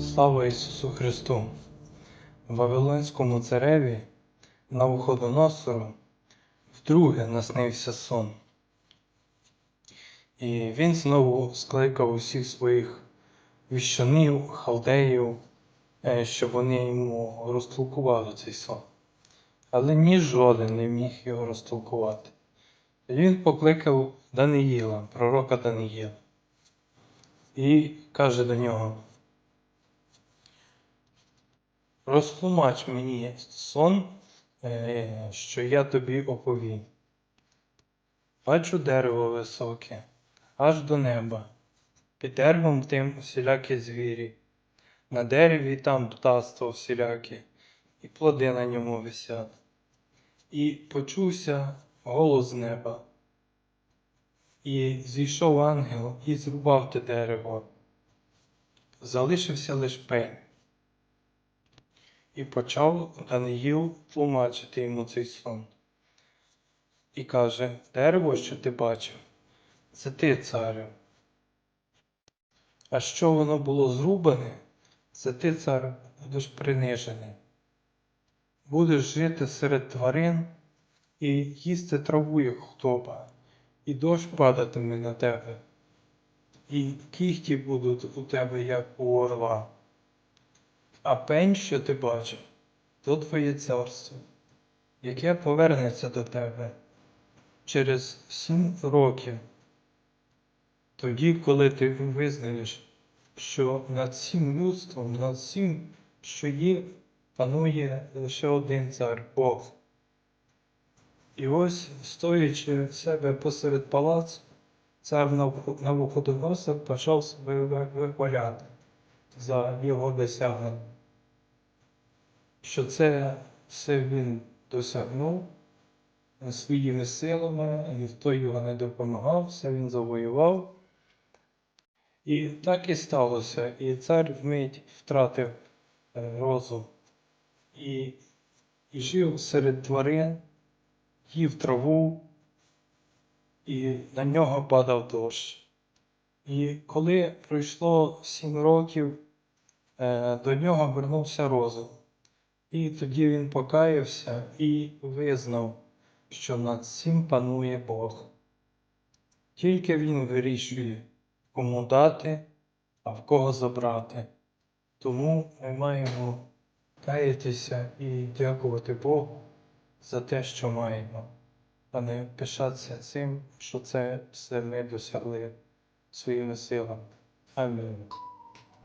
Слава Ісусу Христу! Вавилонському цареві Навуходоносору вдруге наснився сон. І він знову скликав усіх своїх віщунів, халдеїв, е, щоб вони йому розтолкували цей сон. Але ні жоден не міг його розтолкувати. І він покликав Даниїла, пророка Даниїла, і каже до нього: Розтлумач мені сон, е, що я тобі оповім. Бачу дерево високе, аж до неба. Під деревом тим всілякі звірі, на дереві там птаство всіляке, і плоди на ньому висять. І почувся голос з неба. І зійшов ангел і зрубав те дерево. Залишився лиш пень. І почав Даниїл тлумачити йому цей сон. І каже: Дерево, що ти бачив, це ти, царю. А що воно було зрубане, це ти, цар, будеш принижений. Будеш жити серед тварин і їсти траву, як худоба, і дощ падатиме на тебе, і кіхті будуть у тебе, як у орла. А пень, що ти бачив, то твоє царство, яке повернеться до тебе через сім років. Тоді, коли ти визнаєш, що над всім людством, над всім, що є, панує лише один цар Бог. І ось, стоячи в себе посеред палацу, цар Навуходоносор почав себе вихваляти за його досягнення. Що це все він досягнув своїми силами, ніхто його не допомагав, все він завоював. І так і сталося. І цар вмить втратив е, розум і, жив серед тварин, їв траву, і на нього падав дощ. І коли пройшло сім років, до нього вернувся розум. І тоді він покаявся і визнав, що над всім панує Бог. Тільки він вирішує, кому дати, а в кого забрати. Тому ми маємо каятися і дякувати Богу за те, що маємо, а не пишатися цим, що це все ми досягли своїми силами. Амінь.